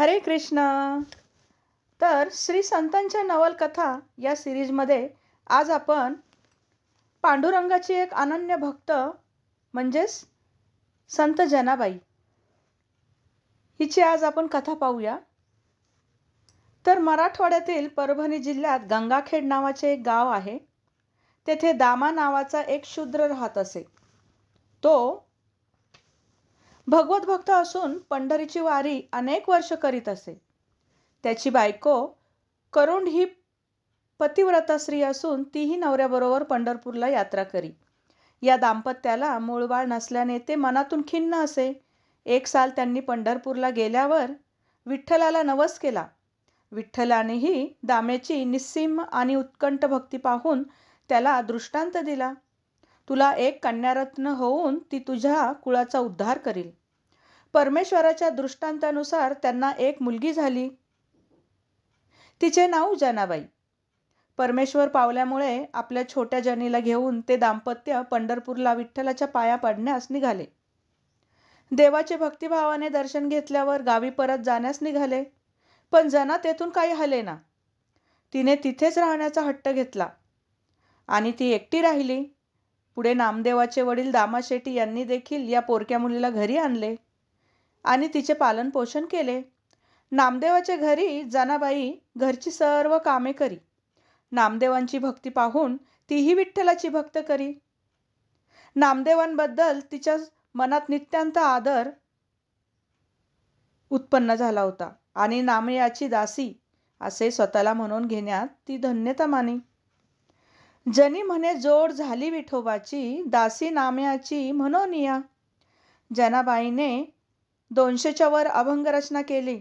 हरे कृष्ण. तर श्री संतांच्या नवलकथा या सिरीजमध्ये आज आपण पांडुरंगाची एक अनन्य भक्त म्हणजेच संत जनाबाई हिची आज आपण कथा पाहूया. तर मराठवाड्यातील परभणी जिल्ह्यात गंगाखेड नावाचे एक गाव आहे. तेथे दामा नावाचा एक शूद्र राहत असे. तो भगवत भक्त असून पंढरीची वारी अनेक वर्ष करीत असे. त्याची बायको करुंड ही पतिव्रता स्त्री असून तीही नवऱ्याबरोबर पंढरपूरला यात्रा करी. या दाम्पत्याला मूळबाळ नसल्याने ते मनातून खिन्न असे. एक साल त्यांनी पंढरपूरला गेल्यावर विठ्ठलाला नवस केला. विठ्ठलानेही दामेची निस्सीम आणि उत्कंठ भक्ती पाहून त्याला दृष्टांत दिला. तुला एक कन्यारत्न होऊन ती तुझ्या कुळाचा उद्धार करील. परमेश्वराच्या दृष्टांतानुसार त्यांना एक मुलगी झाली. तिचे नाव जनाबाई. परमेश्वर पावल्यामुळे आपल्या छोट्या जनीला घेऊन ते दाम्पत्य पंढरपूरला विठ्ठलाच्या पाया पडण्यास निघाले. देवाचे भक्तिभावाने दर्शन घेतल्यावर गावी परत जाण्यास निघाले. पण जना तेथून काही हलेना तिने तिथेच राहण्याचा हट्ट घेतला. आणि ती एकटी राहिली. पुढे नामदेवाचे वडील दामा शेट्टी यांनी देखील या पोरक्या मुलीला घरी आणले. आणि तिचे पालनपोषण केले. नामदेवाच्या घरी जनाबाई घरची सर्व कामे करी. नामदेवांची भक्ती पाहून तीही विठ्ठलाची भक्त करी. नामदेवांबद्दल तिच्या मनात नित्यांत आदर उत्पन्न झाला होता आणि नामयाची दासी असे स्वतःला म्हणून घेण्यात ती धन्यता मानी. जनी म्हणे जोड झाली विठोबाची दासी नामयाची म्हणोनिया जनाबाईने दोनशेच्या वर अभंग रचना केली.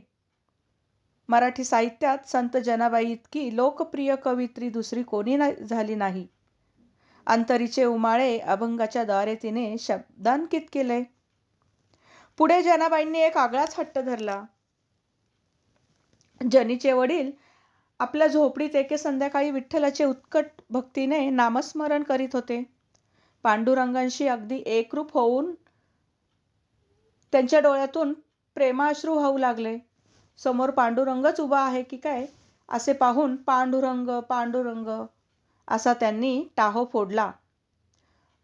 मराठी साहित्यात संत जनाबाई इतकी लोकप्रिय कवित्री दुसरी कोणी ना झाली नाही. अंतरीचे उमाळे अभंगाच्या द्वारे तिने शब्दांकित केले. पुढे जनाबाईंनी एक आगळाच हट्ट धरला. जनीचे वडील आपल्या झोपडीत एके संध्याकाळी विठ्ठलाचे उत्कट भक्तीने नामस्मरण करीत होते. पांडुरंगांशी अगदी एकरूप होऊन त्यांच्या डोळ्यातून प्रेमाश्रू वाहू लागले. समोर पांडुरंगच उभा आहे की काय? असे पाहून पांडुरंग पांडुरंग असा त्यांनी टाहो फोडला.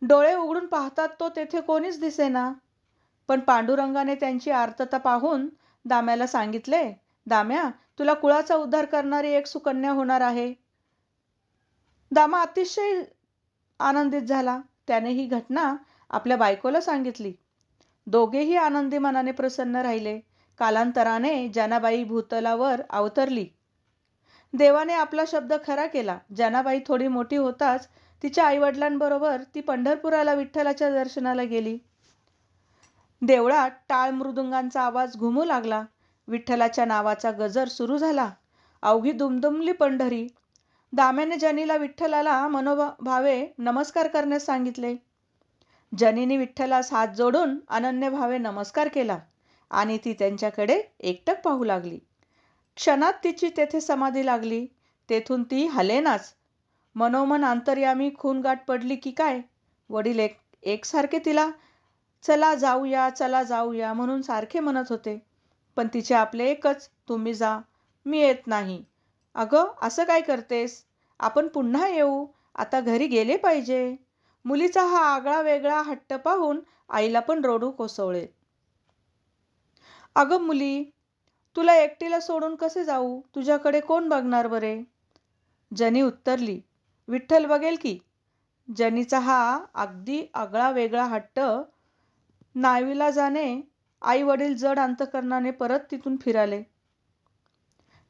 डोळे उघडून पाहतात तो तेथे कोणीच दिसेना. पण पांडुरंगाने त्यांची आर्तता पाहून दाम्याला सांगितले दाम्या तुला कुळाचा उद्धार करणारी एक सुकन्या होणार आहे. दामा अतिशय आनंदित झाला. त्याने ही घटना आपल्या बायकोला सांगितली. दोघेही आनंदी मनाने प्रसन्न राहिले. कालांतराने जनाबाई भूतलावर अवतरली. देवाने आपला शब्द खरा केला. जनाबाई थोडी मोठी होताच तिच्या आईवडिलांबरोबर ती पंढरपुराला विठ्ठलाच्या दर्शनाला गेली. देवळात टाळ मृदुंगांचा आवाज घुमू लागला. विठ्ठलाच्या नावाचा गजर सुरू झाला. अवघी दुमदुमली पंढरी. दाम्याने जनीला विठ्ठलाला मनोभावे नमस्कार करण्यास सांगितले. जनीनी विठ्ठलास हात जोडून अनन्य भावे नमस्कार केला आणि ती त्यांच्याकडे एकटक पाहू लागली. क्षणात तिची तेथे समाधी लागली. तेथून ती हलेनाच. मनोमन अंतर्यामी खूनगाठ पडली की काय? वडील एक एकसारखे तिला चला जाऊया चला जाऊया म्हणून सारखे म्हणत होते. पण तिचे आपले एकच तुम्ही जा मी येत नाही. अगं असं काय करतेस? आपण पुन्हा येऊ? आता घरी गेले पाहिजे. मुलीचा हा आगळा वेगळा हट्ट पाहून आईला पण रोडू कोसळले. अगं मुली तुला एकटीला सोडून कसे जाऊ? तुझ्याकडे कोण बघणार बरे? जनी उत्तरली. विठ्ठल बघेल की. जनीचा हा अगदी आगळा वेगळा हट्ट नावीला जाणे आई वडील जड अंतकरणाने परत तिथून फिराले.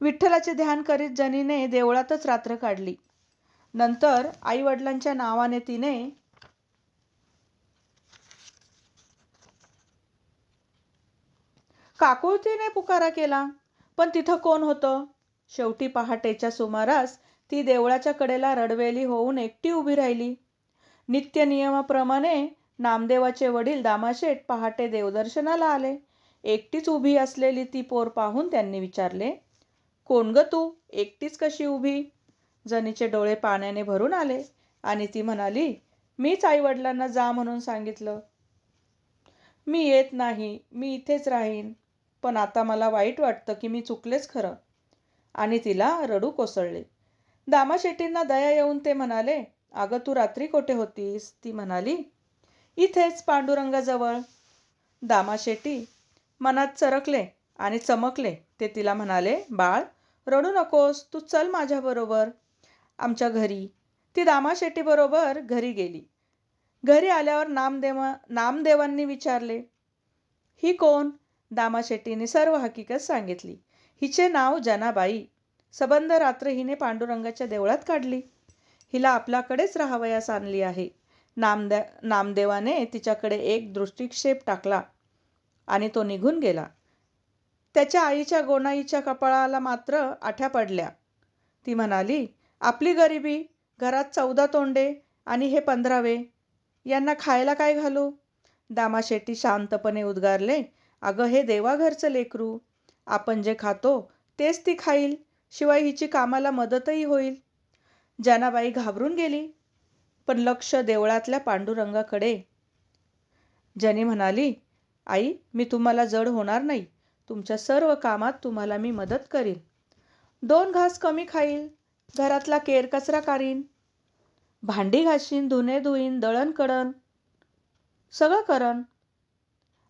विठ्ठलाचे ध्यान करीत जनीने देवळातच रात्र काढली. नंतर आई वडिलांच्या नावाने तिने काकुळतीने पुकारा केला. पण तिथं कोण होतं? शेवटी पहाटेच्या सुमारास ती देवळाच्या कडेला रडवेली होऊन एकटी उभी राहिली. नित्य नियमाप्रमाणे नामदेवाचे वडील दामाशेठ पहाटे देवदर्शनाला आले. एकटीच उभी असलेली ती पोर पाहून त्यांनी विचारले कोण ग तू? एकटीच कशी उभी? जनीचे डोळे पाण्याने भरून आले आणि ती म्हणाली मीच आईवडिलांना जा म्हणून सांगितलं. मी येत नाही. मी इथेच राहीन. पण आता मला वाईट वाटतं की मी चुकलेच खरं. आणि तिला रडू कोसळले. दामा शेट्टींना दया येऊन ते म्हणाले अगं तू रात्री कोठे होतीस? ती म्हणाली इथेच पांडुरंगाजवळ. दामाशेटी मनात चरकले आणि चमकले. ते तिला म्हणाले बाळ रडू नकोस तू चल माझ्याबरोबर आमच्या घरी. ती दामाशेट्टीबरोबर घरी गेली. घरी आल्यावर नामदेव नामदेवांनी विचारले ही कोण? दामा शेट्टीने सर्व हकीकत सांगितली. हिचे नाव जनाबाई. सबंध रात्र हिने पांडुरंगाच्या देवळात काढली. हिला आपल्याकडेच राहावयास आणली आहे. नामदे नामदेवाने तिच्याकडे एक दृष्टिक्षेप टाकला आणि तो निघून गेला. त्याच्या आईच्या गोनाईच्या कपाळाला मात्र आठ्या पडल्या. ती म्हणाली आपली गरिबी घरात चौदा तोंडे आणि हे पंधरावे यांना खायला काय घालू दामा शेट्टी शांतपणे उद्गारले अगं हे देवाघरचं लेकरू. आपण जे खातो तेच ती खाईल. शिवाय हिची कामाला मदतही होईल. जानाबाई घाबरून गेली. पण लक्ष देवळातल्या पांडुरंगाकडे. जनी म्हणाली आई मी तुम्हाला जड होणार नाही. तुमच्या सर्व कामात तुम्हाला मी मदत करीन. दोन घास कमी खाईल. घरातला केर कचरा काढीन. भांडी घासीन धुणे धुईन दळण कळण सगळं करण.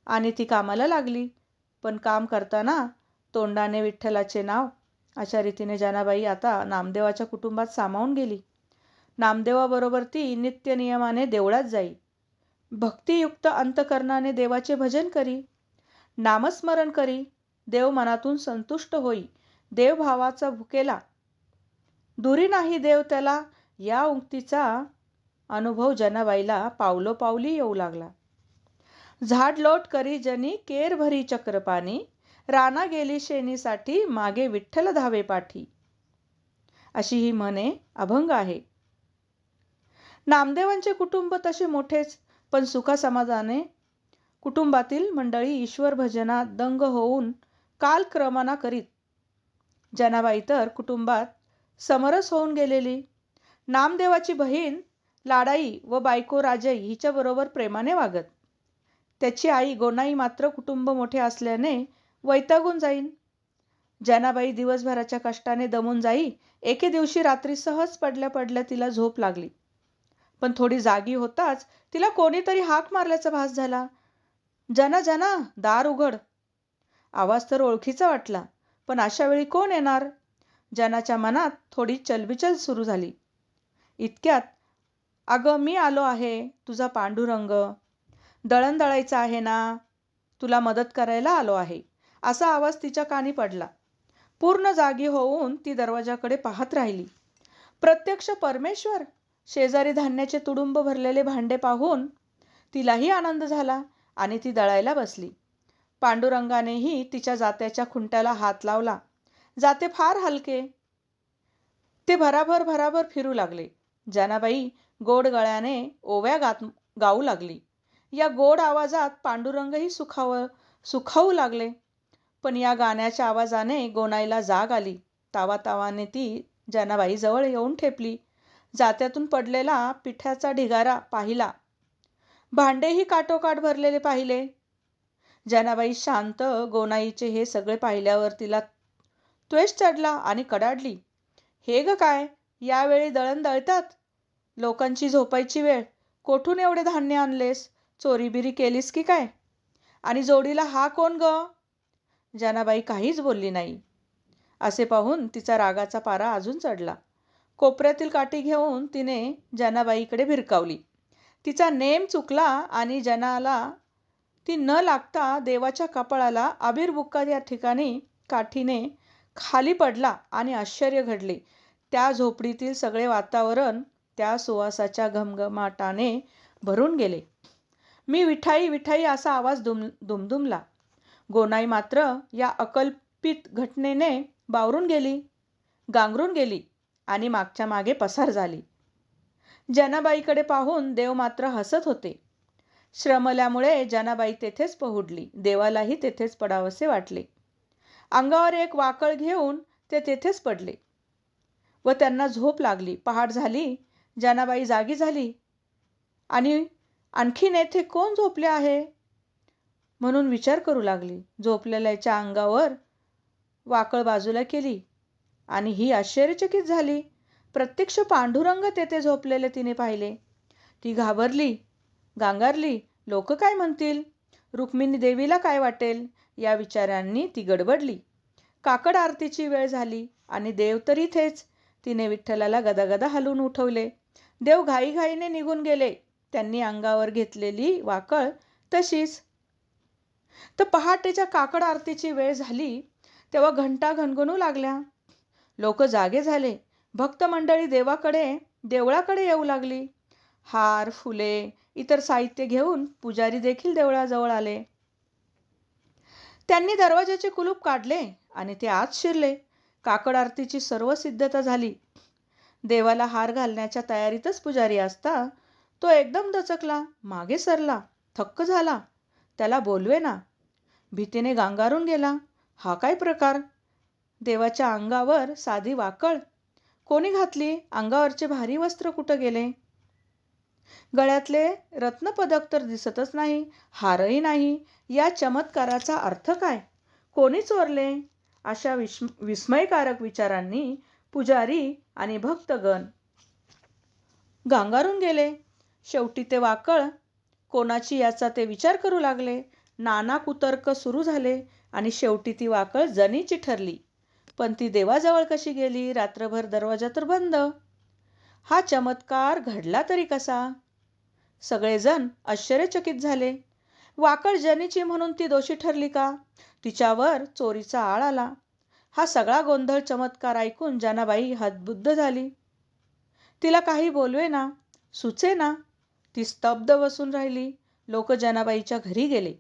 आणि ती कामाला लागली. पण काम करताना तोंडाने विठ्ठलाचे नाव अशा रीतीने जनाबाई आता नामदेवाच्या कुटुंबात सामावून गेली. नामदेवाबरोबर ती नित्यनियमाने देवळात जाई. भक्तियुक्त अंतकरणाने देवाचे भजन करी. नामस्मरण करी. देव मनातून संतुष्ट होई. देवभावाचा भुकेला. दुरी नाही देव त्याला. या उक्तीचा अनुभव जनाबाईला पावलोपावली येऊ लागला. झाड लोट करी जनी केर भरी चक्रपाणी राना गेली शेणीसाठी मागे विठ्ठल धावे पाठी. अशी ही म्हणे अभंग आहे. नामदेवांचे कुटुंब तसे मोठेच पण सुखा समाजाने कुटुंबातील मंडळी ईश्वर भजनात दंग होऊन कालक्रमणा करीत. जनाबाई तर कुटुंबात समरस होऊन गेलेली. नामदेवाची बहीण लाडाई व बायको राजाई हिच्याबरोबर प्रेमाने वागत. त्याची आई गोनाई मात्र कुटुंब मोठे असल्याने वैतागून जाईन. जनाबाई दिवसभराच्या कष्टाने दमून जाई एके दिवशी रात्री सहज पडल्या पडल्या तिला झोप लागली. पण थोडी जागी होताच तिला कोणीतरी हाक मारल्याचा भास झाला. जना जना दार उघड. आवाज तर ओळखीचा वाटला पण अशा वेळी कोण येणार? जनाच्या मनात थोडी चलबिचल सुरू झाली. इतक्यात अगं मी आलो आहे तुझा पांडुरंग. दळण दळायचं आहे ना? तुला मदत करायला आलो आहे. असा आवाज तिच्या कानी पडला. पूर्ण जागी होऊन ती दरवाजाकडे पाहत राहिली. प्रत्यक्ष परमेश्वर! शेजारी धान्याचे तुडुंब भरलेले भांडे पाहून तिलाही आनंद झाला आणि ती दळायला बसली. पांडुरंगानेही तिच्या जात्याच्या खुंट्याला हात लावला. जाते फार हलके. ते भराभर भराभर फिरू लागले. जनाबाई गोड गळ्याने ओव्या गात गाऊ लागली. या गोड आवाजात पांडुरंगही सुखाव सुखावू लागले. पण या गाण्याच्या आवाजाने गोनाईला जाग आली. तावातावाने ती जनाबाईजवळ येऊन ठेपली. जात्यातून पडलेला पिठ्याचा ढिगारा पाहिला. भांडेही काटोकाट भरलेले पाहिले. जनाबाई शांत गोनाईचे हे सगळे पाहिल्यावर तिला त्वेष चढला आणि कडाडली. हे ग काय? यावेळी दळण दळतात? लोकांची झोपायची वेळ. कोठून एवढे धान्य आणलेस? चोरीबिरी केलीस की काय? आणि जोडीला हा कोण ग? जनाबाई काहीच बोलली नाही. असे पाहून तिचा रागाचा पारा अजून चढला. कोपऱ्यातील काठी घेऊन तिने जनाबाईकडे भिरकावली. तिचा नेम चुकला आणि जनाला ती न लागता देवाच्या कपाळाला आबिरबुक्का या ठिकाणी काठीने खाली पडला आणि आश्चर्य घडले. त्या झोपडीतील सगळे वातावरण त्या सुवासाच्या घमघमाटाने भरून गेले. मी विठाई विठाई असा आवाज दुम दुमदुमला. गोनाई मात्र या अकल्पित घटनेने बावरून गेली गांगरून गेली आणि मागच्या मागे पसार झाली. जनाबाईकडे पाहून देव मात्र हसत होते. श्रमल्यामुळे जनाबाई तेथेच पहुडली देवालाही तेथेच पडावसे वाटले. अंगावर एक वाकळ घेऊन ते तेथेच पडले. व त्यांना झोप लागली पहाट झाली जनाबाई जागी झाली आणि आणखीन येथे कोण झोपले आहे? म्हणून विचार करू लागली. झोपलेल्याच्या अंगावर वाकळ बाजूला केली आणि ही आश्चर्यचकित झाली. प्रत्यक्ष पांडुरंग तेथे झोपलेले तिने पाहिले. ती घाबरली गांगारली. लोक काय म्हणतील? रुक्मिणी देवीला काय वाटेल? या विचारांनी ती गडबडली. काकड आरतीची वेळ झाली आणि देव तर इथेच. तिने विठ्ठलाला गदागदा हलवून उठवले. देव घाईघाईने निघून गेले. त्यांनी अंगावर घेतलेली वाकळ तशीच. तर पहाटेच्या काकड आरतीची वेळ झाली तेव्हा घंटा घणघणू लागल्या. लोक जागे झाले. भक्त मंडळी देवाकडे देवळाकडे येऊ लागली. हार फुले इतर साहित्य घेऊन पुजारी देखील देवळाजवळ आले. त्यांनी दरवाजाचे कुलूप काढले आणि ते आत शिरले. काकड आरतीची सर्व सिद्धता झाली. देवाला हार घालण्याच्या तयारीतच पुजारी असता तो एकदम दचकला मागे सरला थक्क झाला. त्याला बोलवे ना भीतीने गांगारून गेला. हा काय प्रकार? देवाच्या अंगावर साधी वाकळ. कोणी घातली? अंगावरचे भारी वस्त्र कुठं गेले? गळ्यातले रत्नपदक तर दिसतच नाही हारही नाही. या चमत्काराचा अर्थ काय? कोणी चोरले? अशा विस्म विस्मयकारक विचारांनी पुजारी आणि भक्तगण गांगारून गेले. शेवटी ते वाकळ. कोणाची याचा ते विचार करू लागले. नाना कुतर्क सुरू झाले आणि शेवटी ती वाकळ जनीची ठरली. पण ती देवाजवळ कशी गेली? रात्रभर दरवाजा तर बंद. हा चमत्कार घडला तरी कसा? सगळेजण आश्चर्यचकित झाले. वाकळ जनीची म्हणून ती दोषी ठरली का? तिच्यावर चोरीचा आळ आला. हा सगळा गोंधळ चमत्कार ऐकून जनाबाई हतबुद्ध झाली. तिला काही बोलवे ना सुचे ना ती स्तब्ध बसून राहिली. लोक जनाबाईच्या घरी गेले.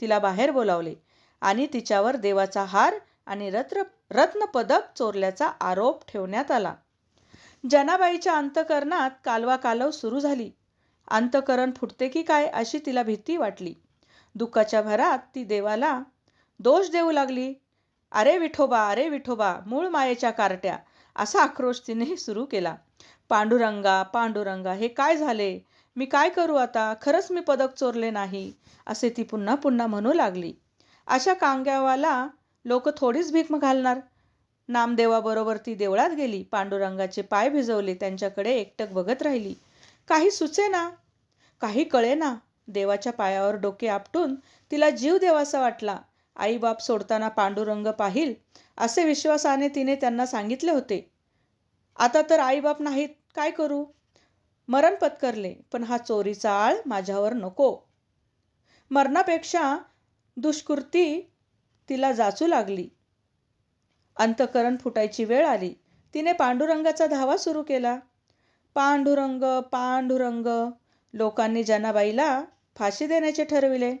तिला बाहेर बोलावले आणि तिच्यावर देवाचा हार आणि रत्न रत्नपदक चोरल्याचा आरोप ठेवण्यात आला. जनाबाईच्या अंतकरणात कालवा कालव सुरू झाली. अंतकरण फुटते की काय अशी तिला भीती वाटली. दुःखाच्या भरात ती देवाला दोष देऊ लागली. अरे विठोबा अरे विठोबा मूळ मायेच्या कारट्या असा आक्रोश तिने सुरू केला. पांडुरंगा पांडुरंगा हे काय झाले? मी काय करू आता? खरंच मी पदक चोरले नाही असे ती पुन्हा पुन्हा म्हणू लागली. अशा कांग्यावाला लोक थोडीच भीक घालणार. नामदेवाबरोबर ती देवळात गेली. पांडुरंगाचे पाय भिजवले. त्यांच्याकडे एकटक बघत राहिली. काही सुचे ना? काही कळे ना? देवाच्या पायावर डोके आपटून तिला जीव देवासा वाटला. आईबाप सोडताना पांडुरंग पाहिल असे विश्वासाने तिने त्यांना सांगितले होते. आता तर आईबाप नाहीत. काय करू? मरण पत्करले पण हा चोरीचा आळ माझ्यावर नको. मरणापेक्षा दुष्कृती तिला जाचू लागली. अंतकरण फुटायची वेळ आली. तिने पांडुरंगाचा धावा सुरू केला. पांडुरंग पांडुरंग लोकांनी जनाबाईला फाशी देण्याचे ठरविले.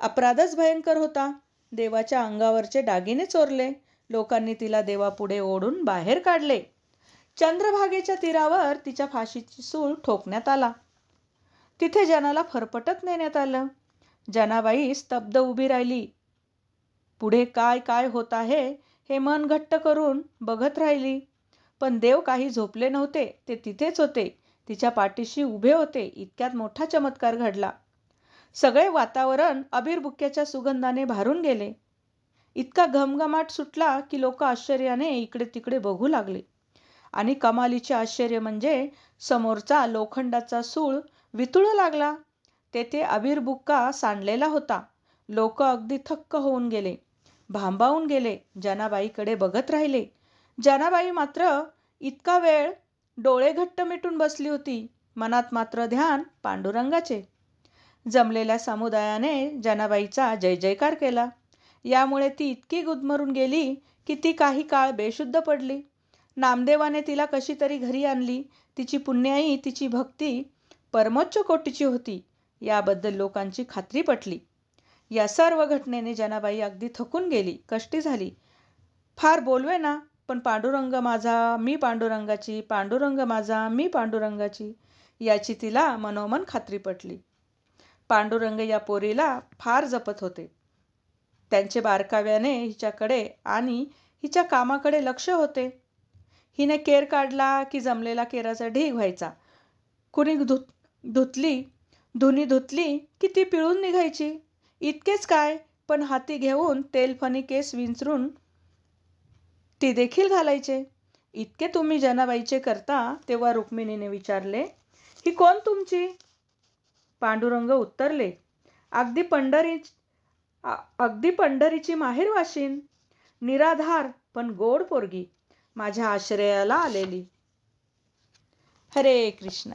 अपराधच भयंकर होता. देवाच्या अंगावरचे दागिने चोरले. लोकांनी तिला देवापुढे ओढून बाहेर काढले. चंद्रभागेच्या तीरावर तिच्या फाशीची सूळ ठोकण्यात आला. तिथे जनाला फरफटत नेण्यात आलं. जनाबाई स्तब्ध उभी राहिली. पुढे काय काय होत आहे हे मन घट्ट करून बघत राहिली. पण देव काही झोपले नव्हते ते तिथेच होते. तिच्या पाठीशी उभे होते इतक्यात मोठा चमत्कार घडला. सगळे वातावरण अबीरबुक्याच्या सुगंधाने भारून गेले. इतका घमघमाट सुटला की लोक आश्चर्याने इकडे तिकडे बघू लागले. आणि कमालीचे आश्चर्य म्हणजे समोरचा लोखंडाचा सूळ वितुळू लागला. तेथे अबीरबुक्का सांडलेला होता. लोक अगदी थक्क होऊन गेले. भांबावून गेले. जनाबाईकडे बघत राहिले. जनाबाई मात्र इतका वेळ डोळे घट्ट मिटून बसली होती. मनात मात्र ध्यान पांडुरंगाचे. जमलेल्या समुदायाने जनाबाईचा जय जयकार केला. यामुळे ती इतकी गुदमरून गेली की ती काही काळ बेशुद्ध पडली. नामदेवाने तिला कशी तरी घरी आणली तिची पुण्याई तिची भक्ती परमोच्च कोटीची होती याबद्दल लोकांची खात्री पटली. या सर्व घटनेने जनाबाई अगदी थकून गेली कष्टी झाली. फार बोलवे ना पण पांडुरंग माझा मी पांडुरंगाची पांडुरंग माझा मी पांडुरंगाची याची तिला मनोमन खात्री पटली. पांडुरंग या पोरीला फार जपत होते. त्यांचे बारकाव्याने हिच्याकडे आणि हिच्या कामाकडे लक्ष होते. हिने केर काढला की जमलेला केराचा ढीग व्हायचा. कुणी धुत धुतली धुनी धुतली की ती पिळून निघायची. इतकेच काय पण हाती घेऊन तेलफणी केस विंचरून ती देखील घालायचे. इतके तुम्ही जनाबाईचे करता तेव्हा रुक्मिणीने विचारले ही कोण तुमची? पांडुरंग उत्तरले अगदी पंढरी अगदी पंढरीची माहेरवाशीन. निराधार पण गोड पोरगी. माझ्या आश्रयाला आलेली. हरे कृष्ण.